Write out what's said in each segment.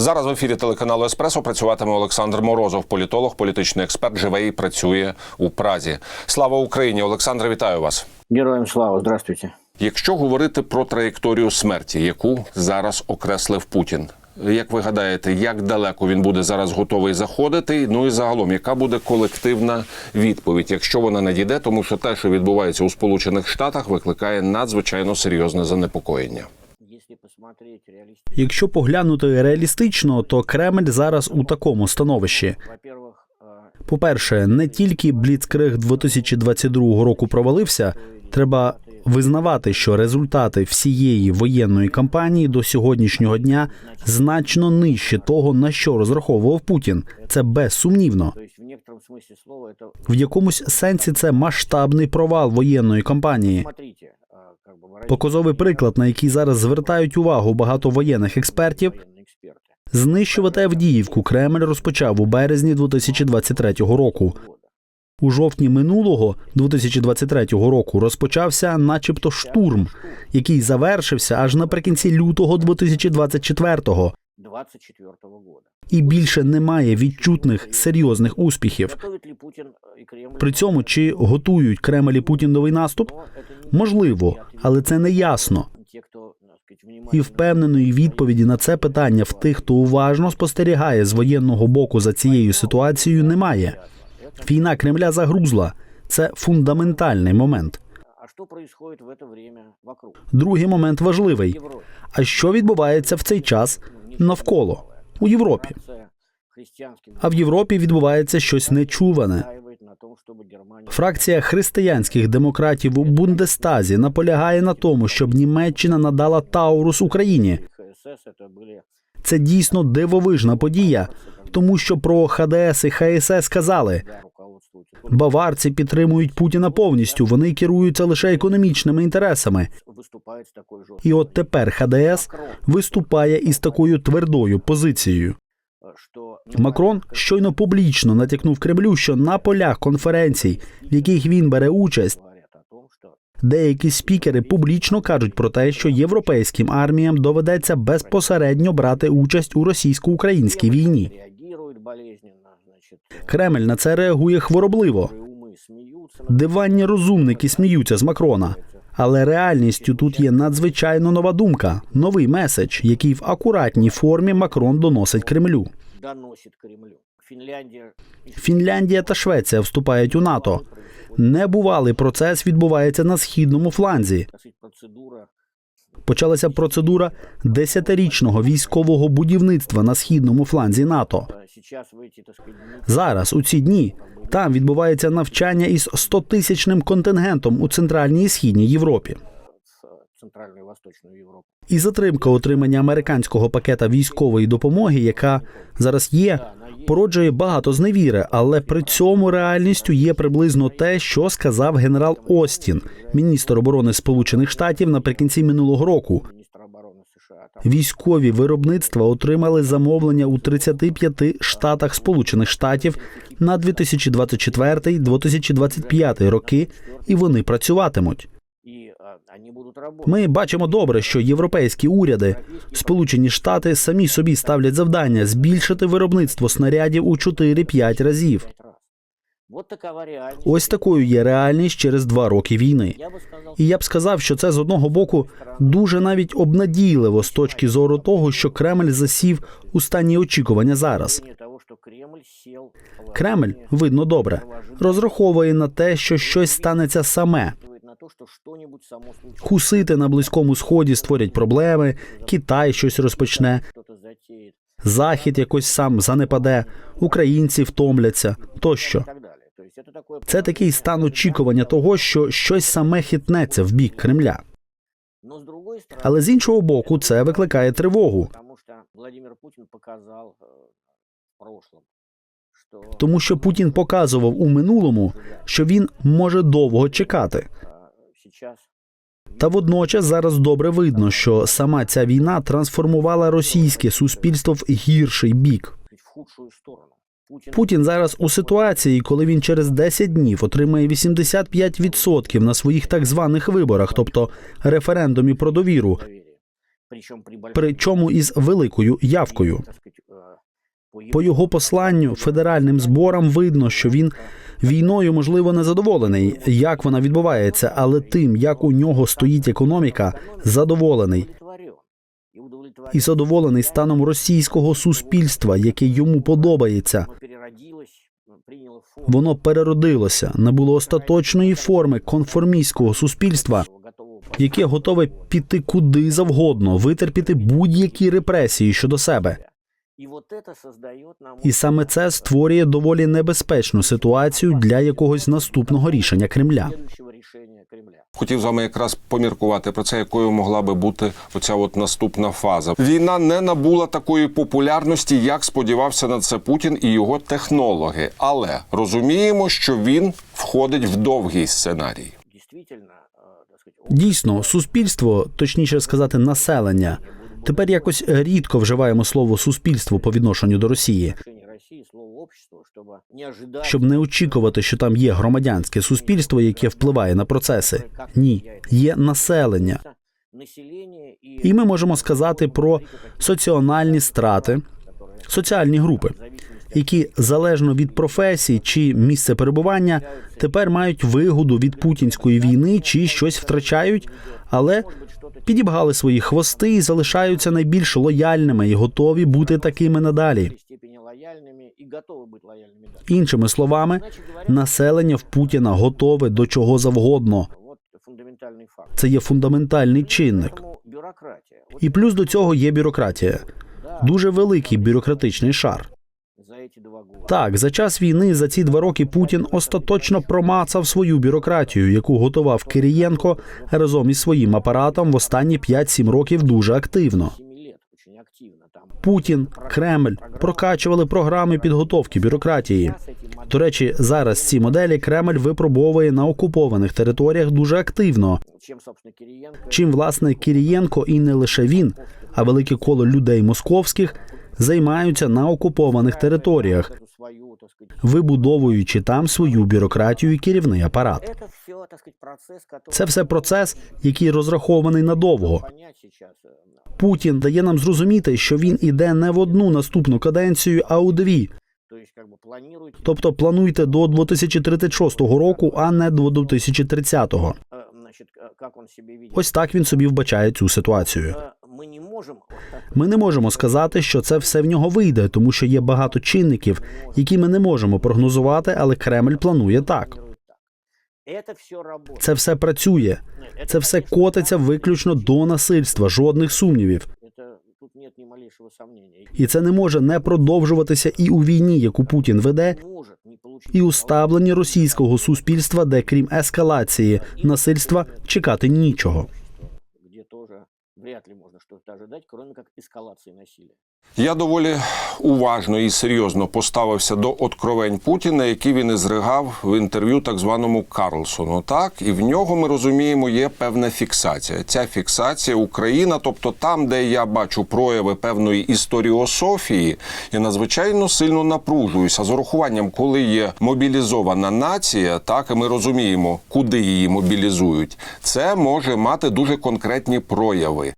Зараз в ефірі телеканалу Еспресо працюватиме Олександр Морозов, політолог, політичний експерт, живе і працює у Празі. Слава Україні! Олександре, вітаю вас. Героям слава, здравствуйте. Якщо говорити про траєкторію смерті, яку зараз окреслив Путін, як ви гадаєте, як далеко він буде зараз готовий заходити? Ну і загалом, яка буде колективна відповідь, якщо вона надійде, тому що те, що відбувається у Сполучених Штатах, викликає надзвичайно серйозне занепокоєння. Если посмотреть реалистично, Якщо поглянути реалістично, то Кремль зараз у такому становищі. во-первых, э, По-перше, не тільки Бліцкриг 2022 року провалився, треба визнавати, що результати всієї воєнної кампанії до сьогоднішнього дня значно нижче того, на що розраховував Путін. Це безсумнівно. то есть в некотором смысле слова это, В якомусь сенсі це масштабний провал воєнної кампанії. Показовий приклад, на який зараз звертають увагу багато воєнних експертів, военные эксперты. Знищувати Авдіївку Кремль розпочав у березні 2023 року. Года. У жовтні минулого 2023 року розпочався, начебто, штурм, який завершився аж наприкінці лютого 2024-го. 24 года. І більше немає відчутних серйозних успіхів. Готовит ли Путин э, и Кремль? При цьому чи готують Кремль і Путін новий наступ? Но это не Можливо, ответ. але це не ясно. Те, кто, так сказать, І внимательно впевненої відповіді на це питання в тих, хто уважно спостерігає з воєнного боку за цією ситуацією, немає. Війна Кремля загрузла. Це фундаментальний момент. А что происходит в это время вокруг? Другий момент В важливий. Европе. А що відбувається в цей час навколо у Європі? Франция христианским А в Європі відбувається щось нечуване. настаивает на том, чтобы Германия Фракція християнських демократів у Бундестазі наполягає на тому, щоб Німеччина надала Таурус Україні. ХСС это были Це дійсно дивовижна подія, тому що про ХДС і ХСС сказали. Баварці підтримують Путіна повністю. Вони керуються лише економічними інтересами. І от тепер ХДС виступає із такою твердою позицією. Макрон щойно публічно натякнув Кремлю, що на полях конференцій, в яких він бере участь, деякі спікери публічно кажуть про те, що європейським арміям доведеться безпосередньо брати участь у російсько-українській війні. Кремль на це реагує хворобливо. Диванні розумники сміються з Макрона. Але реальністю тут є надзвичайно нова думка, новий меседж, який в акуратній формі Макрон доносить Кремлю. Фінляндія та Швеція вступають у НАТО. Небувалий процес відбувається на східному фланзі. Почалася процедура десятирічного військового будівництва на східному фланзі НАТО. Зараз у ці дні там відбувається навчання із 100-тисячним контингентом у центральній і східній Європі. в Центральную и Восточную Европу. І затримка отримання американського пакета військової допомоги, яка зараз є, породжує багато зневіри, але при цьому реальністю є приблизно те, що сказав генерал Остін, міністр оборони Сполучених Штатів наприкінці минулого року. Министр обороны США. Там Військові виробництва отримали замовлення у 35 штатах Сполучених Штатів на 2024-2025 роки, і вони працюватимуть. Ми бачимо добре, що європейські уряди, Сполучені Штати самі собі ставлять завдання збільшити виробництво снарядів у 4-5 разів. Ось такою є реальність через два роки війни. І я б сказав, що це з одного боку дуже навіть обнадійливо з точки зору того, що Кремль засів у стані очікування зараз. Кремль видно добре, розраховує на те, що щось станеться саме. Хусити на близькому сході створять проблеми, Китай щось розпочне, Захід якось сам занепаде, українці втомляться тощо. Це такий стан очікування того, що щось саме хитнеться в бік Кремля. Але з іншого боку, це викликає тривогу, тому що Путін показував у минулому, що він може довго чекати. Та водночас зараз добре видно, що сама ця війна трансформувала російське суспільство в гірший бік. Путін зараз у ситуації, коли він через 10 днів отримає 85% на своїх так званих виборах, тобто референдумі про довіру, причому із великою явкою. э, По його посланню федеральним зборам видно, що він війною можливо не задоволений, як вона відбувається, але тим, як у нього стоїть економіка, задоволений. І задоволений станом російського суспільства, яке йому подобається. Воно переродилося, не було остаточної форми конформістського суспільства, яке готове піти куди завгодно, витерпіти будь-які репресії щодо себе. І саме це створює доволі небезпечну ситуацію для якогось наступного рішення Кремля. следующего решения Кремля. Хотів з вами якраз поміркувати про це, якою могла би бути оця от наступна фаза. Війна не набула такої популярності, як сподівався на це Путін і його технологи. Але розуміємо, що він входить в довгий сценарій. Действительно, э, Дійсно, суспільство, точніше сказати, населення. Тепер якось рідко вживаємо слово суспільство по відношенню до Росії, щоб не очікувати, що там є громадянське суспільство, яке впливає на процеси. Ні, є населення. І ми можемо сказати про соціональні страти, соціальні групи, які залежно від професії чи місця перебування тепер мають вигоду від путінської війни чи щось втрачають, але підібгали свої хвости і залишаються найбільш лояльними і готові бути такими надалі. степени лояльными и готовы быть лояльными. дальше. Іншими словами, Иначе говоря, населення в Путіна готове до чого завгодно. вот фундаментальный факт. Це є фундаментальний чинник. Поэтому бюрократия. Вот І плюс до цього є бюрократія, да, дуже великий бюрократичний шар. Так, за час війни за ці два роки Путін остаточно промацав свою бюрократію, яку готував Кирієнко разом із своїм апаратом в останні 5-7 років дуже активно. 7 лет там. Путін, Кремль прокачували програми підготовки бюрократії. До речі, зараз ці моделі Кремль випробовує на окупованих територіях дуже активно. Чим власне Кирієнко і не лише він, а велике коло людей московських займаються на окупованих територіях, эту свою, так сказать, вибудовуючи там свою бюрократію і керівний апарат. это все, так сказать, процесс, который... Це все процес, який розрахований надовго. Понять сейчас. э, Путін дає нам зрозуміти, що він іде не в одну наступну каденцію, а у дві. То есть, как бы планируете... Тобто плануйте до 2036 року, а не до 2030-го. э, Значит, э, как он себе видит. Ось так він собі вбачає цю ситуацію. Э, Мы не можем... вот так Ми не можемо сказати, що це все в нього вийде, тому що є багато чинників, які ми не можемо прогнозувати, але Кремль планує так. планировать так. Это все работает. Це все працює. Это, Це все конечно, котиться так, виключно до насильства, жодних сумнівів. Это тут нет ни малейшего сомнения. І це не може не продовжуватися і у війні, яку Путін веде, Не может не получить і у ставленні російського суспільства, де крім ескалації насильства чекати нічого. вряд ли можно что-то ожидать, кроме как эскалации насилия. Я доволі уважно і серйозно поставився до откровень Путіна, які він ізригав в інтерв'ю так званому Карлсону. Так, і в нього ми розуміємо, є певна фіксація. Ця фіксація Україна, тобто там, де я бачу прояви певної історіософії, я надзвичайно сильно напружуюся з урахуванням, коли є мобілізована нація, так і ми розуміємо, куди її мобілізують. Це може мати дуже конкретні прояви.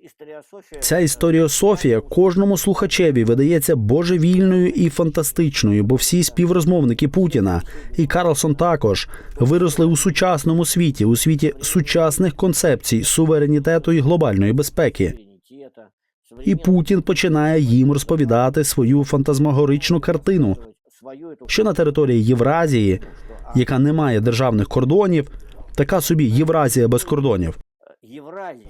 Это историософия... Ця історіософія кожному слухачеві видається божевільною і фантастичною, бо всі співрозмовники Путіна і Карлсон також виросли у сучасному світі, у світі сучасних концепцій суверенітету і глобальної безпеки. суверенитета, І Путін починає їм розповідати свою фантазмагоричну картину, свою эту що на території Євразії, яка не має державних кордонів, така собі Євразія без кордонів, э, Евразия,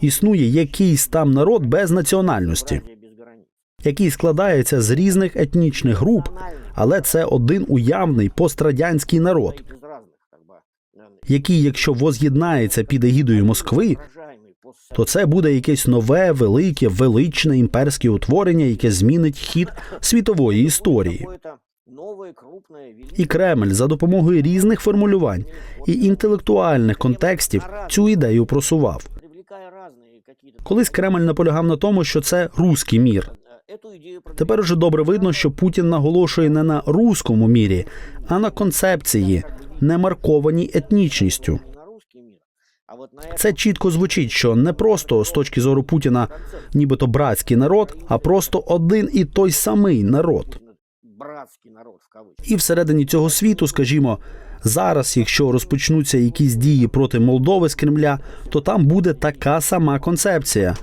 існує якийсь там народ без національності. Евразия без границ. який складається з різних етнічних груп, але це один уявний пострадянський народ, Из разных, как бы, э, який, якщо воз'єднається під егідою Москви, воображаемый постсоветский то це буде якесь нове, велике, величне імперське утворення, яке змінить хід світової історії. какое-то новое, крупное, великое. І Кремль за допомогою різних формулювань і інтелектуальних контекстів цю ідею просував. привлекая разные какие-то... Колись Кремль наполягав на тому, що це руський мір. Э, Эту идею Тепер уже добре видно, що Путін наголошує не на руському мірі, а на концепції, не маркованій етнічністю. на русский мир, А вот на Це чітко звучить, що не просто з точки зору Путіна, нібито братський народ, а просто один і той самий народ. братский народ в кавычках. І всередині цього світу, скажімо, зараз, якщо розпочнуться якісь дії проти Молдови з Кремля, то там буде така сама концепція.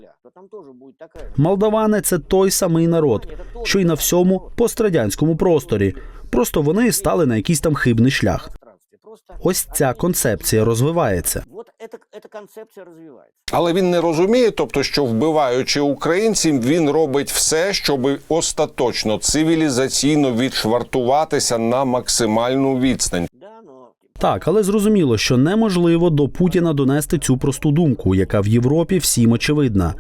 Молдавани це той самий народ, що й на всьому пострадянському просторі. Просто вони стали на якийсь там хибний шлях. Ось ця концепція розвивається. Але він не розуміє, тобто, що вбиваючи українців, він робить все, щоб остаточно цивілізаційно відшвартуватися на максимальну відстань. Так, але зрозуміло, що неможливо до Путіна донести цю просту думку, яка в Європі всім очевидна,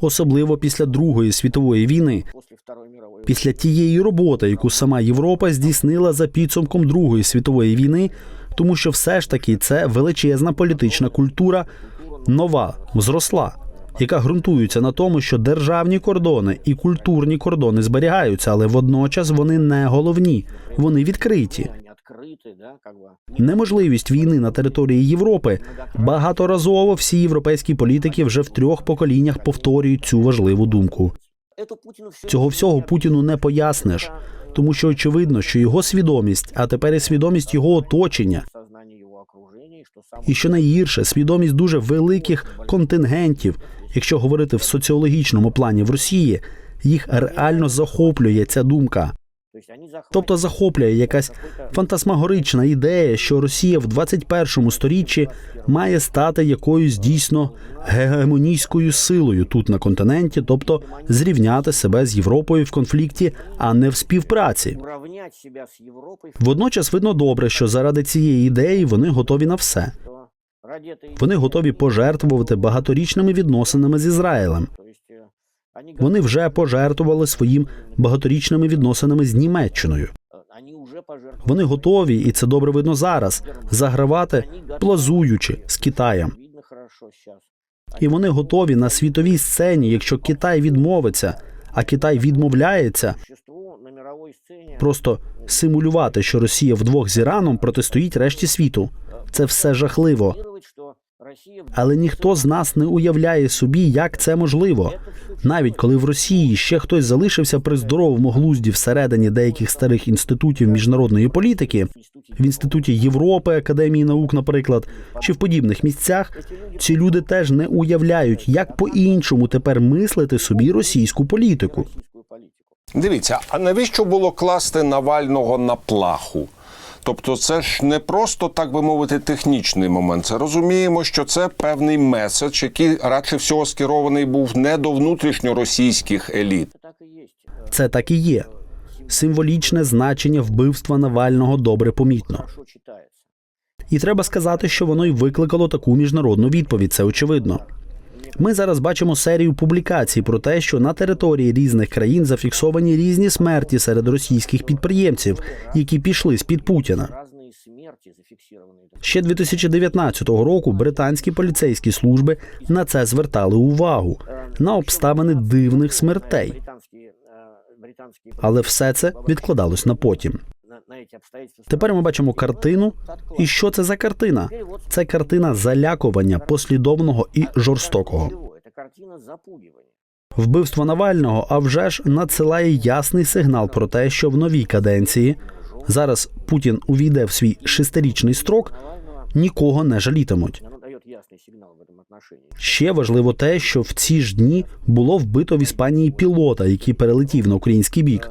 особливо після Другої світової війни. Після тієї роботи, яку сама Європа здійснила за підсумком Другої світової війни, тому що все ж таки це величезна політична культура, нова, зросла, яка ґрунтується на тому, що державні кордони і культурні кордони зберігаються, але водночас вони не головні, вони відкриті. они открыты, да, как бы. Неможливість війни на території Європи багаторазово всі європейські політики вже в трьох поколіннях повторюють цю важливу думку. Это Путину все Цього всього Путіну не поясниш, тому що очевидно, що його свідомість, а тепер і свідомість його оточення, сознание его окружения, что сам і що найгірше, свідомість дуже великих контингентів, якщо говорити в соціологічному плані в Росії, їх реально захоплює ця думка. Тобто захоплює якась фантасмагорична ідея, що Росія в 21 сторіччі має стати якоюсь дійсно гегемонійською силою тут на континенті, тобто зрівняти себе з Європою в конфлікті, а не в співпраці. Водночас видно добре, що заради цієї ідеї вони готові на все. Вони готові пожертвувати багаторічними відносинами з Ізраїлем. Вони вже пожертвували своїм багаторічними відносинами з Німеччиною. Вони готові, і це добре видно зараз, загравати плазуючи з Китаєм. І вони готові на світовій сцені, якщо Китай відмовиться, а Китай відмовляється, просто симулювати, що Росія вдвох з Іраном протистоїть решті світу. Це все жахливо. Але ніхто з нас не уявляє собі, як це можливо. Навіть коли в Росії ще хтось залишився при здоровому глузді всередині деяких старих інститутів міжнародної політики, в інституті Європи, Академії наук, наприклад, чи в подібних місцях, ці люди теж не уявляють, як по-іншому тепер мислити собі російську політику. Дивіться, а навіщо було класти Навального на плаху? Тобто, це ж не просто так би мовити технічний момент. Це розуміємо, що це певний меседж, який радше всього скерований був не до внутрішньоросійських еліт. Це так і є. Символічне значення вбивства Навального добре помітно. І треба сказати, що воно й викликало таку міжнародну відповідь. Це очевидно. Ми зараз бачимо серію публікацій про те, що на території різних країн зафіксовані різні смерті серед російських підприємців, які пішли з під Путіна. Разные смерти зафиксированы. Ще 2019 року британські поліцейські служби на це звертали увагу на обставини дивних смертей, Британские, э, британские але все це відкладалось на потім. Тепер ми бачимо картину. І що це за картина? Це картина залякування послідовного і жорстокого. Это картина запугивания. Вбивство Навального, а вже ж надсилає ясний сигнал про те, що в новій каденції зараз Путін увійде в свій шестирічний строк, Навального, нікого не жалітимуть. оно дает ясный сигнал в этом отношении. Ще важливо те, що в ці ж дні було вбито в Іспанії пілота, який перелетів на український бік.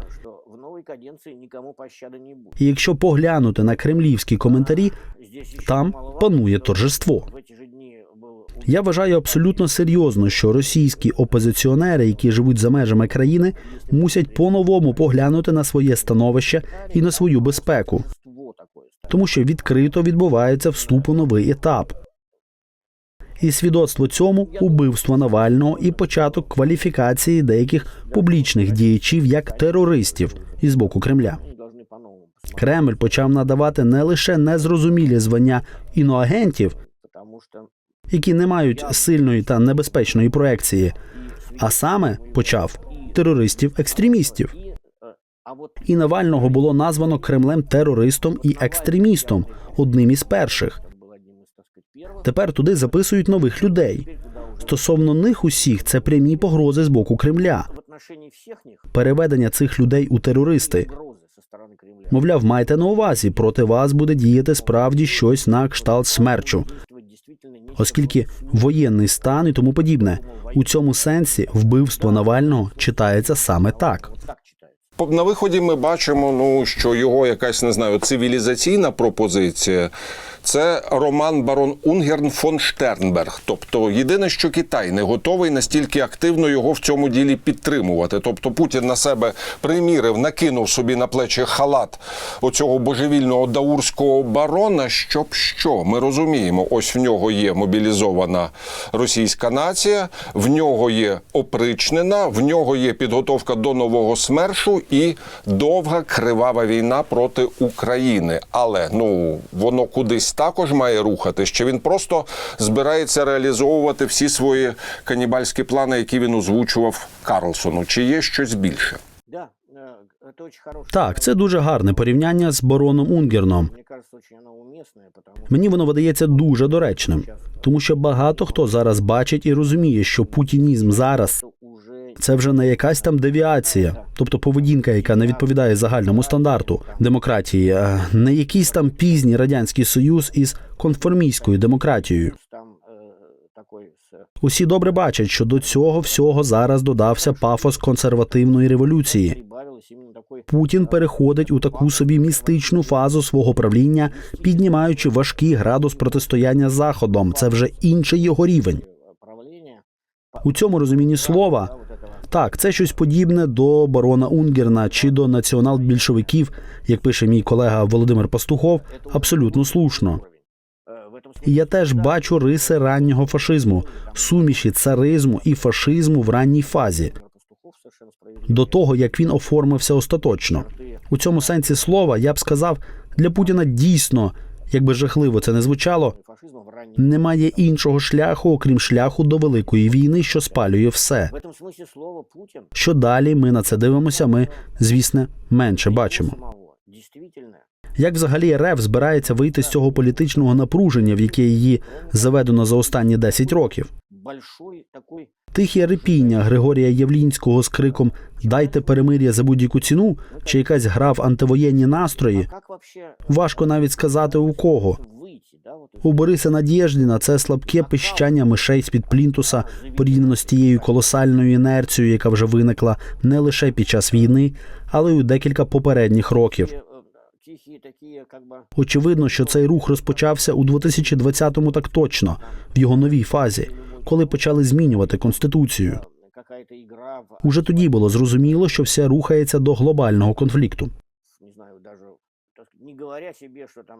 Э, Что в новой каденции никому пощады не будет. І якщо поглянути на кремлівські коментарі, Здесь еще там немаловажно, панує торжество. В эти же дни был Я вважаю абсолютно серйозно, що російські опозиціонери, які живуть за межами країни, мусять по-новому поглянути на своє становище і на свою безпеку, ство такое. тому що відкрито відбувається вступ у новий етап. І свідоцтво цьому убивство Навального і початок кваліфікації деяких публічних діячів як терористів із боку Кремля. Кремль почав надавати не лише незрозумілі звання іноагентів, які не мають сильної та небезпечної проекції, а саме почав терористів-екстремістів. І Навального було названо Кремлем терористом і екстремістом, одним із перших. Тепер туди записують нових людей. Стосовно них усіх це прямі погрози з боку Кремля, в отношении всех них переведення цих людей у терористи. угрозы со стороны Кремля. Мовляв, майте на увазі, проти вас буде діяти справді щось на кшталт смерчу, Действовать действительно нечего оскільки смысла. воєнний стан і тому подібне. У цьому сенсі вбивство Навального читається саме так. На виході ми бачимо, ну що його якась не знаю, цивілізаційна пропозиція. Це роман Барон Унгерн фон Штернберг. Тобто, єдине, що Китай не готовий настільки активно його в цьому ділі підтримувати. Тобто Путін на себе примірив, накинув собі на плечі халат оцього божевільного даурського барона. Щоб що ми розуміємо, ось в нього є мобілізована російська нація, в нього є опричнена, в нього є підготовка до нового смершу і довга кривава війна проти України. Але ну воно кудись також має рухати. Що він просто збирається реалізовувати всі свої канібальські плани, які він озвучував Карлсону. Чи є щось більше? Э. Так, це дуже гарне порівняння з бароном Унгерном. Мені воно видається дуже доречним, тому що багато хто зараз бачить і розуміє, що путінізм зараз це вже не якась там девіація, тобто поведінка, яка не відповідає загальному стандарту демократії, а не якийсь там пізній радянський союз із конформістською демократією. там э, такой с Усі добре бачать, що до цього всього зараз додався пафос консервативної революції. прибавилось именно такой Путін переходить у таку собі містичну фазу свого правління, піднімаючи важкий градус протистояння з заходом. Це вже інший його рівень. э, правления. У цьому розумінні слова Да, вот этого так, це щось подібне до барона Унгерна чи до націонал-більшовиків, як пише мій колега Володимир Пастухов, абсолютно слушно. уровень. Э, в этом І я смысле, теж да, бачу риси раннього фашизму, суміші царизму і фашизму в ранній фазі, Пастухов совершенно справедливо. до того як він оформився остаточно. Черты У цьому сенсі слова я б сказав, для Путіна дійсно, якби жахливо це не звучало, немає іншого шляху, окрім шляху до великої війни, що спалює все. Що далі ми на це дивимося, ми, звісно, менше бачимо. Як взагалі РФ збирається вийти з цього політичного напруження, в яке її заведено за останні 10 років? большой такой Тихе репіння Григорія Явлінського з криком Дайте перемир'я за будь-яку ціну, чи якась гра в антивоєнні настрої, а как вообще важко навіть сказати у кого. выйти, да, вот из У Бориса Надєждіна це слабке пищання мишей з-під плінтуса порівняно з тією колосальною інерцією, яка вже виникла не лише під час війни, але й у декілька попередніх років. э, тихие такие как бы Очевидно, що цей рух розпочався у 2020-му так точно, в його новій фазі, коли почали змінювати конституцію. Уже тоді було зрозуміло, що все рухається до глобального конфлікту.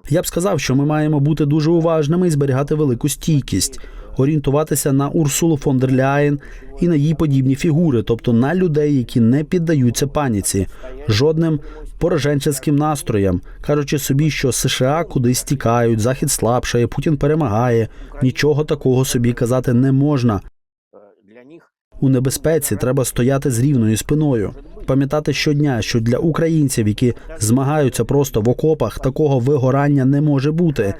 Я б сказав, що ми маємо бути дуже уважними і зберігати велику стійкість, орієнтуватися на Урсулу фон дер Ляєн і на їй подібні фігури, тобто на людей, які не піддаються паніці, жодним пораженческим настроям, кажучи собі, що США кудись тікають, захід слабшає, Путін перемагає. Нічого такого собі казати не можна. У небезпеці треба стояти з рівною спиною, пам'ятати щодня, що для українців, які змагаються просто в окопах, такого вигорання не може бути.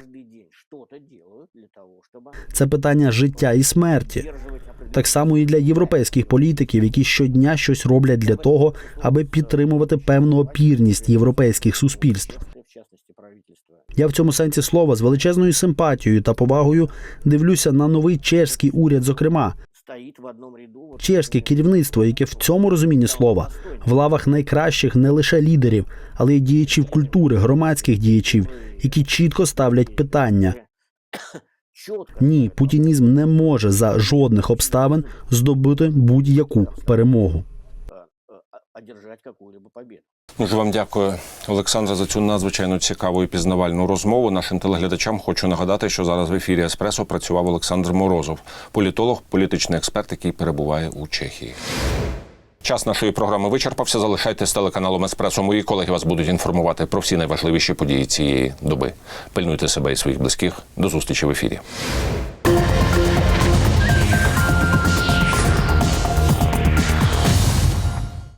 Це питання життя і смерті. Так само і для європейських політиків, які щодня щось роблять для того, аби підтримувати певну опірність європейських суспільств. Я в цьому сенсі слова з величезною симпатією та повагою дивлюся на новий чешський уряд, зокрема чешське керівництво, яке в цьому розумінні слова в лавах найкращих не лише лідерів, але й діячів культури, громадських діячів, які чітко ставлять питання. Ні, путінізм не може за жодних обставин здобути будь-яку перемогу. Дуже вам дякую, Олександра, за цю надзвичайно цікаву і пізнавальну розмову. Нашим телеглядачам хочу нагадати, що зараз в ефірі Еспресо працював Олександр Морозов, політолог, політичний експерт, який перебуває у Чехії. Час нашої програми вичерпався. Залишайтесь телеканалом Еспресо. Мої колеги вас будуть інформувати про всі найважливіші події цієї доби. Пильнуйте себе і своїх близьких. До зустрічі в ефірі.